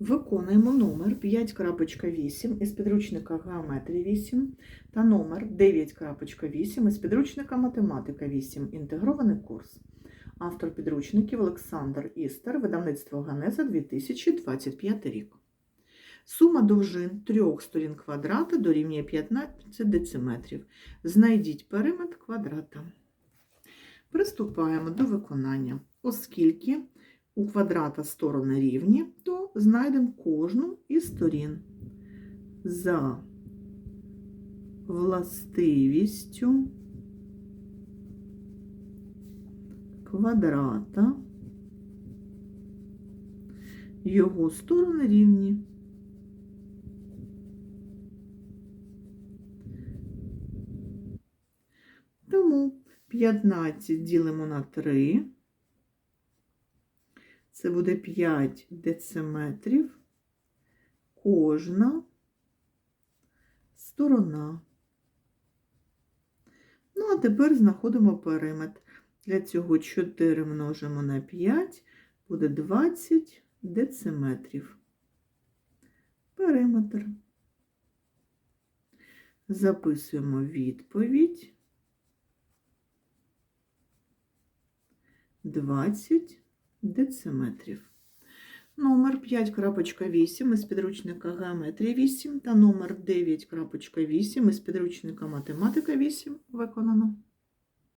Виконуємо номер 5.8 із підручника Геометрії 8 та номер 9.8 із підручника Математика 8. Інтегрований курс. Автор підручників Олександр Істер, видавництво Ганеза 2025 рік. Сума довжин трьох сторін квадрата дорівнює 15 дециметрів. Знайдіть периметр квадрата. Приступаємо до виконання. Оскільки у квадрата сторони рівні, то знайдемо кожну із сторін за властивістю квадрата. Його сторони рівні. Тому 15 ділимо на 3. Це буде 5 дециметрів кожна сторона. Ну, а тепер знаходимо периметр. Для цього 4 множимо на 5, буде 20 дециметрів. Периметр. Записуємо відповідь. 20 дециметрів. Номер 5.8 із підручника Геометрія 8 та номер 9.8 із підручника Математика 8 виконано.